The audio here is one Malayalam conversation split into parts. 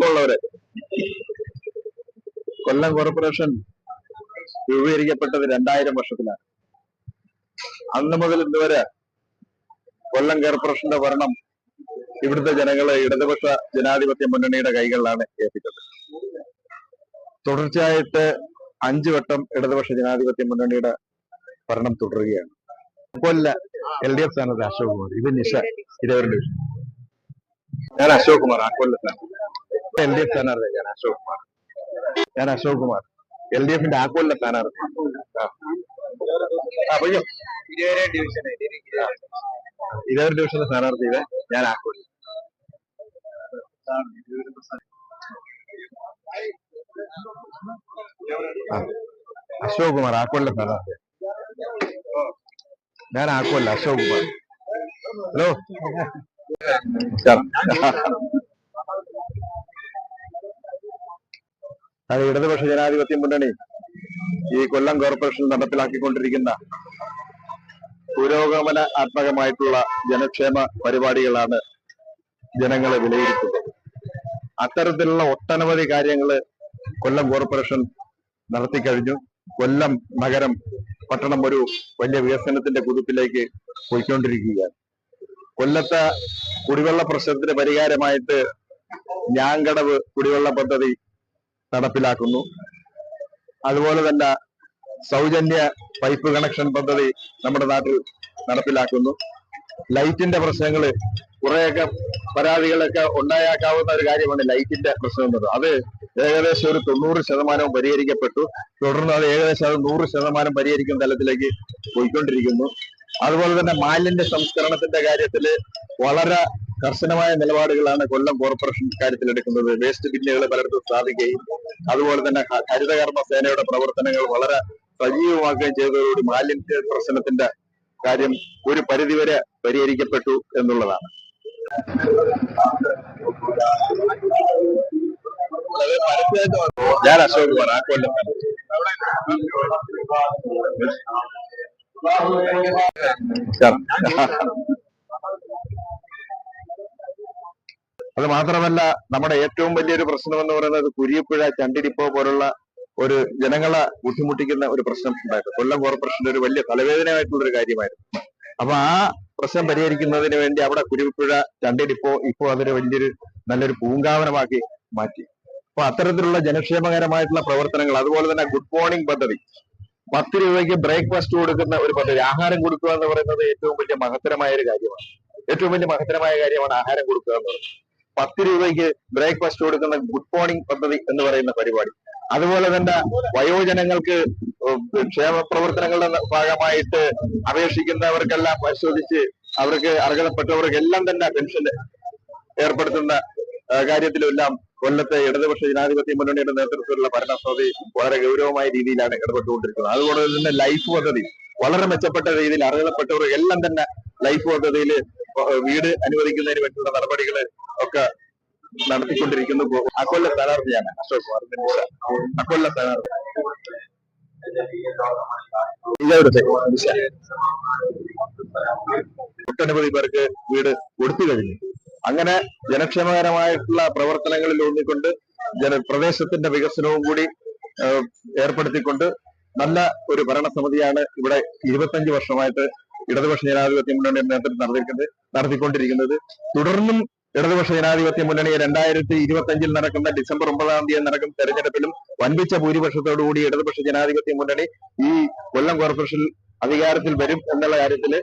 അടുപ്പമുള്ളവര് കൊല്ലം കോർപ്പറേഷൻ രൂപീകരിക്കപ്പെട്ടത് രണ്ടായിരം വർഷത്തിലാണ്. അന്ന് മുതൽ ഇന്നുവരെ കൊല്ലം കോർപ്പറേഷന്റെ ഭരണം ഇവിടുത്തെ ജനങ്ങളെ ഇടതുപക്ഷ ജനാധിപത്യ മുന്നണിയുടെ കൈകളിലാണ് ഏൽപ്പിച്ചത്. തുടർച്ചയായിട്ട് അഞ്ചു വട്ടം ഇടതുപക്ഷ ജനാധിപത്യ മുന്നണിയുടെ ഭരണം തുടരുകയാണ്. കൊല്ല എൽ ഡി എഫ് സ്ഥാനത്ത് അശോക് കുമാർ ഇത് നിഷ ഇതവരുടെ ഞാൻ അശോക് കുമാർ ആ സ്ഥാനാർത്ഥി എൽ ഡി എഫ് സ്ഥാനാർത്ഥി ഞാൻ അശോക് കുമാർ. ഞാൻ അശോക് കുമാർ. എൽ ഡി എഫിന്റെ ആക്കോലിന്റെ സ്ഥാനാർത്ഥി പയ്യോ ഇരുപത് ഡിവിഷന്റെ സ്ഥാനാർത്ഥി ഇത് ഞാൻ ആക്കൊല്ല ആ. അശോക് കുമാർ ആക്കൊല്ല സ്ഥാനാർത്ഥി ഞാൻ ആക്കോല്ല അശോക് കുമാർ. ഹലോ. അത് ഇടതുപക്ഷ ജനാധിപത്യ മുന്നണി ഈ കൊല്ലം കോർപ്പറേഷൻ നടപ്പിലാക്കിക്കൊണ്ടിരിക്കുന്ന പുരോഗമന ആത്മകമായിട്ടുള്ള ജനക്ഷേമ പരിപാടികളാണ് ജനങ്ങളെ വിലയിരുത്തുന്നത്. അത്തരത്തിലുള്ള ഒട്ടനവധി കാര്യങ്ങൾ കൊല്ലം കോർപ്പറേഷൻ നടത്തിക്കഴിഞ്ഞു. കൊല്ലം നഗരം പട്ടണം ഒരു വലിയ വികസനത്തിന്റെ കുതിപ്പിലേക്ക് പോയിക്കൊണ്ടിരിക്കുകയാണ്. കൊല്ലത്തെ കുടിവെള്ള പ്രശ്നത്തിന് പരിഹാരമായിട്ട് ഞാങ്കടവ് കുടിവെള്ള പദ്ധതി നടപ്പിലാക്കുന്നു. അതുപോലെ തന്നെ സൗജന്യ പൈപ്പ് കണക്ഷൻ പദ്ധതി നമ്മുടെ നാട്ടിൽ നടപ്പിലാക്കുന്നു. ലൈറ്റിന്റെ പ്രശ്നങ്ങൾ കുറെയൊക്കെ പരാതികളൊക്കെ ഉണ്ടായേക്കാവുന്ന ഒരു കാര്യമാണ് ലൈറ്റിന്റെ പ്രശ്നം എന്നത്. അത് ഏകദേശം ഒരു തൊണ്ണൂറ് ശതമാനവും പരിഹരിക്കപ്പെട്ടു. തുടർന്ന് അത് ഏകദേശം അത് നൂറ് ശതമാനം പരിഹരിക്കുന്ന തലത്തിലേക്ക് പോയിക്കൊണ്ടിരിക്കുന്നു. അതുപോലെ തന്നെ മാലിന്യ സംസ്കരണത്തിന്റെ കാര്യത്തിൽ വളരെ കർശനമായ നിലപാടുകളാണ് കൊല്ലം കോർപ്പറേഷൻ കാര്യത്തിൽ എടുക്കുന്നത് വേസ്റ്റ് ബിന്നുകൾ പലയിടത്തും സ്ഥാപിക്കുകയും അതുപോലെ തന്നെ ഹരിതകർമ്മ സേനയുടെ പ്രവർത്തനങ്ങൾ വളരെ സജീവമാക്കുകയും ചെയ്തതോടുകൂടി മാലിന്യ പ്രശ്നത്തിന്റെ കാര്യം ഒരു പരിധിവരെ പരിഹരിക്കപ്പെട്ടു എന്നുള്ളതാണ് ഞാൻ അശോക് കുമാർ ആ കൊല്ലം. അത് മാത്രമല്ല നമ്മുടെ ഏറ്റവും വലിയൊരു പ്രശ്നം എന്ന് പറയുന്നത് കുരിയപ്പുഴ ചണ്ടിരിപ്പോ പോലുള്ള ഒരു ജനങ്ങളെ ബുദ്ധിമുട്ടിക്കുന്ന ഒരു പ്രശ്നം ഉണ്ടായിരുന്നു. കൊല്ലം കോർപ്പറേഷന്റെ ഒരു വലിയ തലവേദനയായിട്ടുള്ള ഒരു കാര്യമായിരുന്നു. അപ്പൊ ആ പ്രശ്നം പരിഹരിക്കുന്നതിന് വേണ്ടി അവിടെ കുരുവിപ്പുഴ ചണ്ടിരിപ്പോ ഇപ്പോ അതൊരു വലിയൊരു നല്ലൊരു പൂങ്കാവനമാക്കി മാറ്റി. അപ്പൊ അത്തരത്തിലുള്ള ജനക്ഷേമകരമായിട്ടുള്ള പ്രവർത്തനങ്ങൾ അതുപോലെ തന്നെ ഗുഡ് മോർണിംഗ് പദ്ധതി. പത്ത് രൂപയ്ക്ക് ബ്രേക്ക്ഫാസ്റ്റ് കൊടുക്കുന്ന ഒരു പദ്ധതി ആഹാരം കൊടുക്കുക എന്ന് പറയുന്നത് ഏറ്റവും വലിയ മഹത്തരമായ ഒരു കാര്യമാണ്. ഏറ്റവും വലിയ മഹത്തരമായ കാര്യമാണ് ആഹാരം കൊടുക്കുക എന്ന് പറയുന്നത്. പത്ത് രൂപയ്ക്ക് ബ്രേക്ക്ഫാസ്റ്റ് കൊടുക്കുന്ന ഗുഡ് മോർണിംഗ് പദ്ധതി എന്ന് പറയുന്ന പരിപാടി. അതുപോലെ തന്നെ വയോജനങ്ങൾക്ക് ക്ഷേമ പ്രവർത്തനങ്ങളുടെ ഭാഗമായിട്ട് അപേക്ഷിക്കുന്നവർക്കെല്ലാം പരിശോധിച്ച് അവർക്ക് അർഹതപ്പെട്ടവർക്കെല്ലാം തന്നെ പെൻഷൻ ഏർപ്പെടുത്തുന്ന കാര്യത്തിലെല്ലാം കൊല്ലത്തെ ഇടതുപക്ഷ ജനാധിപത്യ മുന്നണിയുടെ നേതൃത്വത്തിലുള്ള ഭരണസമിതി വളരെ ഗൗരവമായ രീതിയിലാണ് ഇടപെട്ടുകൊണ്ടിരിക്കുന്നത്. അതുപോലെ തന്നെ ലൈഫ് പദ്ധതി വളരെ മെച്ചപ്പെട്ട രീതിയിൽ അർഹതപ്പെട്ടവർ എല്ലാം തന്നെ ലൈഫ് പദ്ധതിയിൽ വീട് അനുവദിക്കുന്നതിന് വേണ്ടിയുള്ള നടപടികൾ ഒക്കെ നടത്തിക്കൊണ്ടിരിക്കുന്നു. അക്കൊല്ല സ്ഥാനാർത്ഥിയാണ് അശോക് കുമാർ. അക്കൊല്ല സ്ഥാനാർത്ഥി. ഒട്ടനവധി പേർക്ക് വീട് കൊടുത്തു കഴിഞ്ഞു. അങ്ങനെ ജനക്ഷേമകരമായിട്ടുള്ള പ്രവർത്തനങ്ങളിൽ ഊന്നിക്കൊണ്ട് ജന പ്രദേശത്തിന്റെ വികസനവും കൂടി ഏർപ്പെടുത്തിക്കൊണ്ട് നല്ല ഒരു ഭരണസമിതിയാണ് ഇവിടെ ഇരുപത്തഞ്ച് വർഷമായിട്ട് ഇടതുപക്ഷ ജനാധിപത്യ മുന്നണിയുടെ നേതൃത്വം നടത്തിയിരിക്കുന്നത് നടത്തിക്കൊണ്ടിരിക്കുന്നത്. തുടർന്നും ഇടതുപക്ഷ ജനാധിപത്യ മുന്നണി രണ്ടായിരത്തി ഇരുപത്തി അഞ്ചിൽ നടക്കുന്ന ഡിസംബർ ഒമ്പതാം തീയതി നടക്കുന്ന തെരഞ്ഞെടുപ്പിലും വൻപിച്ച ഭൂരിപക്ഷത്തോടുകൂടി ഇടതുപക്ഷ ജനാധിപത്യ മുന്നണി ഈ കൊല്ലം കോർപ്പറേഷനിൽ അധികാരത്തിൽ വരും എന്നുള്ള കാര്യത്തിൽ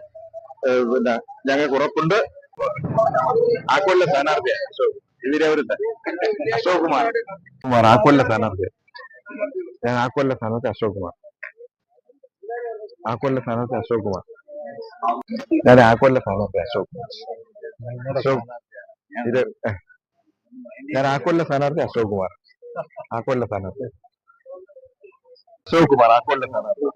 പിന്നെ ഞങ്ങൾക്ക് ഉറപ്പുണ്ട്. ആ കൊല്ല സ്ഥാനാർത്ഥിയാണ് അശോക്. അശോക് കുമാർ. കുമാർ ആക്കൊല്ല സ്ഥാനാർത്ഥി. ഞാൻ കൊല്ല സ്ഥാനാർത്ഥി അശോക് കുമാർ. ആക്കൊല്ല സ്ഥാനാർത്ഥി അശോക് കുമാർ. ഞാൻ ആക്കൊല്ല സ്ഥാനാർത്ഥി അശോക് കുമാർ അശോക് ഇത് ഞാൻ ആ ആക്കൊല്ല സ്ഥാനാർത്ഥി അശോക് കുമാർ ആക്കൊല്ല സ്ഥാനാർത്ഥി. അശോക് കുമാർ ആക്കൊല്ല സ്ഥാനാർത്ഥി.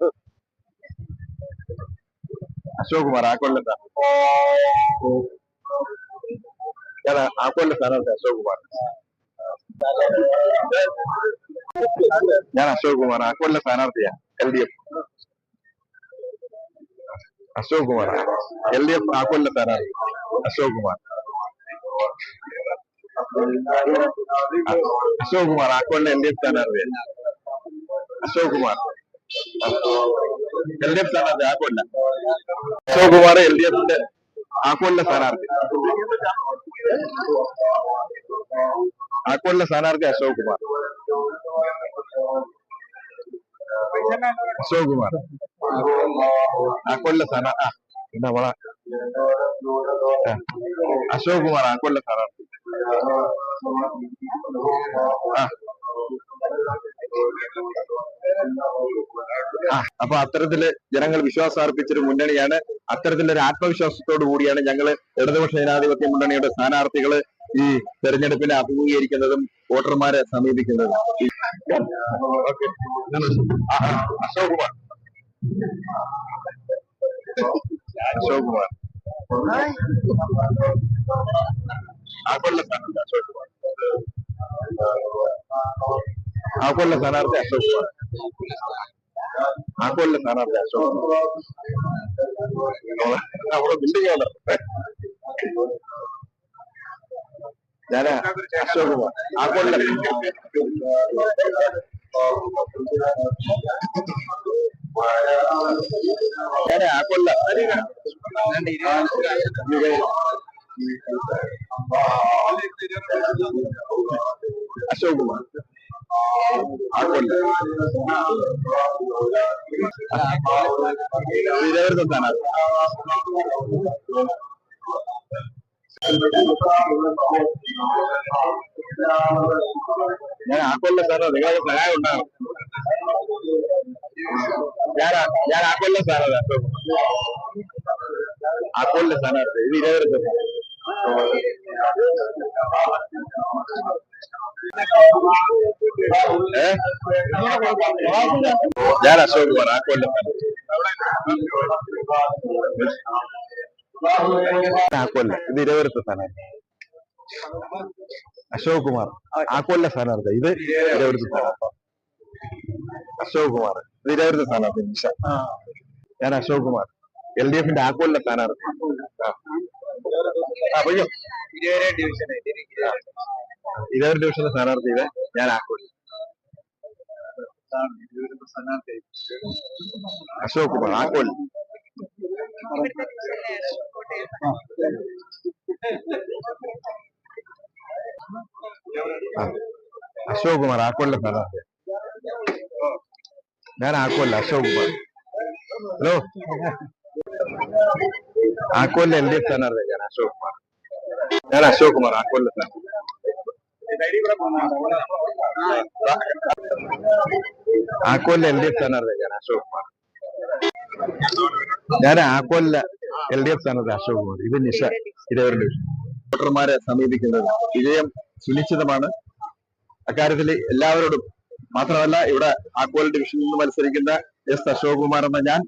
അശോക് കുമാർ ആക്കൊല്ല സ്ഥാനാർത്ഥി. ഞാൻ ആക്കൊല്ല സ്ഥാനാർത്ഥി അശോക് കുമാർ ഞാൻ അശോക് കുമാർ ആക്കൊല്ല സ്ഥാനാർത്ഥിയാ L D F. Ashok Kumar L D F ആക്കൊല്ല സ്ഥാനാർത്ഥി അശോക് കുമാർ അശോക് കുമാർ ആക്കോളിലെ എൽ ഡി എഫ് സ്ഥാനാർത്ഥി. Ashok Kumar L D F സ്ഥാനാർത്ഥി ആക്കോല്ല അശോക് കുമാർ എൽ ഡി എഫിന്റെ ആക്കോലിലെ സ്ഥാനാർത്ഥി. ആക്കോലിലെ സ്ഥാനാർത്ഥി അശോക് കുമാർ അശോക് കുമാർ ആക്കോലിലെ സ്ഥാനാർത്ഥി ആ എന്താ വള. അശോക് കുമാർ സ്ഥാനാർത്ഥി ആ. അപ്പൊ അത്തരത്തിൽ ജനങ്ങൾ വിശ്വാസം അർപ്പിച്ചൊരു മുന്നണിയാണ്. അത്തരത്തിലൊരു ആത്മവിശ്വാസത്തോടു കൂടിയാണ് ഞങ്ങൾ ഇടതുപക്ഷ ജനാധിപത്യ മുന്നണിയുടെ സ്ഥാനാർത്ഥികൾ ഈ തെരഞ്ഞെടുപ്പിനെ അഭിമുഖീകരിക്കുന്നതും വോട്ടർമാരെ സമീപിക്കുന്നതും. Ashok Kumar Akolle sanarra asookumaan. Akolle sanarra asookumaan. Akolle biyyoon Jala asookumaan. Akolle. Kumar ആ കൊല്ല സ്ഥാനാർത്ഥി അശോക് കുമാർ അവിടെ ബിൽഡിംഗ് ഞാൻ അശോക് കുമാർ ആ കൊല്ല ഞാൻ ഞാൻ ആ കൊല്ലം സാറോ നിങ്ങളെ സഹായം ഉണ്ടാകും ഞാൻ ആ- ഞാൻ ആ കൊല്ലം സാറോ ആ സ്ഥാനാർത്ഥി ഇത് ഇരുപത് ഞാൻ അശോക് കുമാർ ആ കൊല്ലം ഇത് സ്ഥാനാർത്ഥി അശോക് കുമാർ സ്ഥാനാർത്ഥി ഇത് ഇരുപത് സ്ഥാനാർത്ഥി അശോക് കുമാർ ഇരുപത് സ്ഥാനാർത്ഥി നിഷ. ഞാൻ അശോക് കുമാർ എൽ ഡി എഫിന്റെ ആക്കോലിന്റെ സ്ഥാനാർത്ഥി. പയ്യോ ഇരുപത് ഡിവിഷന്റെ സ്ഥാനാർത്ഥി ഇത്. ഞാൻ ആക്കോലി അശോക് കുമാർ ആക്കോലി ആ. അശോക് കുമാർ ആക്കോലിന്റെ സ്ഥാനാർത്ഥി. ഞാൻ ആക്കുമല്ല അശോക് കുമാർ. ഹലോ? ആക്കോലിന്റെ എൽ ഡി എഫ് സ്ഥാനാർത്ഥി. ഞാൻ അശോക് കുമാർ. ഞാൻ അശോക് കുമാർ ആക്കോലിന്റെ സ്ഥാനാർത്ഥി. ആക്കോലിന്റെ എൽ ഡി എഫ് സ്ഥാനാർത്ഥി. ഞാൻ അശോക് കുമാർ. ഞാൻ ആക്കോലിലെ എൽ ഡി എഫ് സ്ഥാനാർത്ഥി അശോക് കുമാർ. ഇത് നിഷ ഇതവരുടെ വോട്ടർമാരെ സമീപിക്കുന്നത് വിജയം സുനിശ്ചിതമാണ്. അക്കാര്യത്തിൽ എല്ലാവരോടും മാത്രമല്ല ഇവിടെ ആക്വൽ ഡിവിഷനിൽ നിന്ന് മത്സരിക്കുന്ന എസ് അശോക് കുമാർ എന്ന ഞാൻ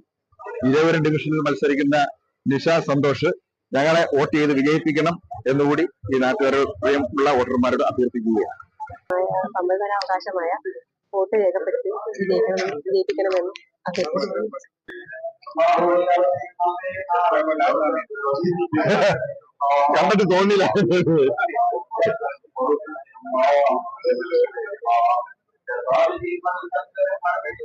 ഇരുവരും ഡിവിഷനിൽ മത്സരിക്കുന്ന നിഷ സന്തോഷ് ഞങ്ങളെ വോട്ട് ചെയ്ത് വിജയിപ്പിക്കണം എന്നുകൂടി ഈ നാട്ടുകാരുള്ള ഉള്ള വോട്ടർമാരോട് അഭ്യർത്ഥിക്കുകയാണ്. വോട്ട് രേഖപ്പെടുത്തി വിജയിക്കണം വിജയിപ്പിക്കണമെന്ന് അഭ്യർത്ഥിക്കുന്നു. കണ്ടിട്ട് തോന്നില്ല ಮಾಡಬೇಕು